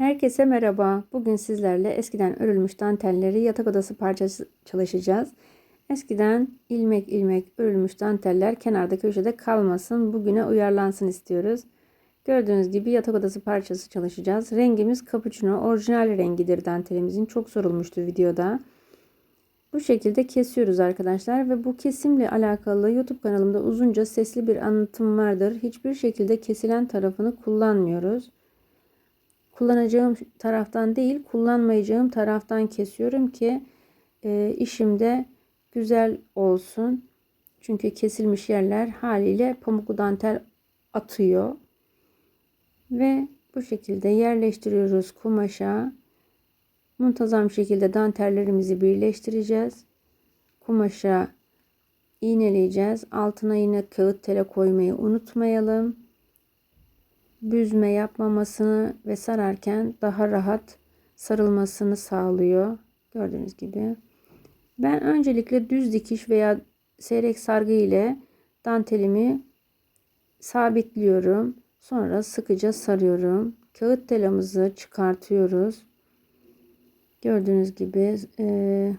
Herkese merhaba. Bugün sizlerle eskiden örülmüş dantelleri yatak odası parçası çalışacağız. Eskiden ilmek ilmek örülmüş danteller kenarda köşede kalmasın, bugüne uyarlansın istiyoruz. Gördüğünüz gibi yatak odası parçası çalışacağız. Rengimiz cappuccino, orijinal rengidir dantelimizin. Çok sorulmuştu videoda. Bu şekilde kesiyoruz arkadaşlar ve bu kesimle alakalı YouTube kanalımda uzunca sesli bir anlatım vardır. Hiçbir şekilde kesilen tarafını kullanmıyoruz kullanacağım taraftan değil kullanmayacağım taraftan kesiyorum ki e, işimde güzel olsun. Çünkü kesilmiş yerler haliyle pamuklu dantel atıyor. Ve bu şekilde yerleştiriyoruz kumaşa. Muntazam şekilde dantellerimizi birleştireceğiz. Kumaşa iğneleyeceğiz. Altına yine kağıt tele koymayı unutmayalım büzme yapmamasını ve sararken daha rahat sarılmasını sağlıyor. Gördüğünüz gibi. Ben öncelikle düz dikiş veya seyrek sargı ile dantelimi sabitliyorum. Sonra sıkıca sarıyorum. Kağıt telamızı çıkartıyoruz. Gördüğünüz gibi e,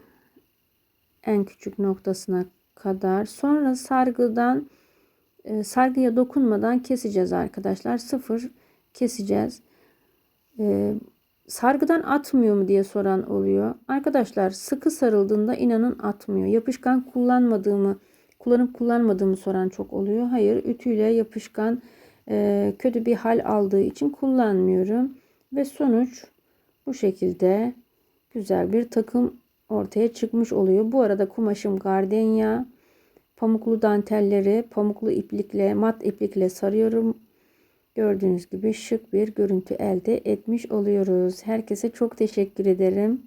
en küçük noktasına kadar. Sonra sargıdan e, sargıya dokunmadan keseceğiz arkadaşlar. Sıfır keseceğiz. E, sargıdan atmıyor mu diye soran oluyor. Arkadaşlar sıkı sarıldığında inanın atmıyor. Yapışkan kullanmadığımı kullanıp kullanmadığımı soran çok oluyor. Hayır ütüyle yapışkan e, kötü bir hal aldığı için kullanmıyorum. Ve sonuç bu şekilde güzel bir takım ortaya çıkmış oluyor. Bu arada kumaşım gardenya pamuklu dantelleri pamuklu iplikle mat iplikle sarıyorum. Gördüğünüz gibi şık bir görüntü elde etmiş oluyoruz. Herkese çok teşekkür ederim.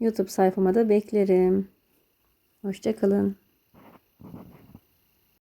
YouTube sayfama da beklerim. Hoşçakalın.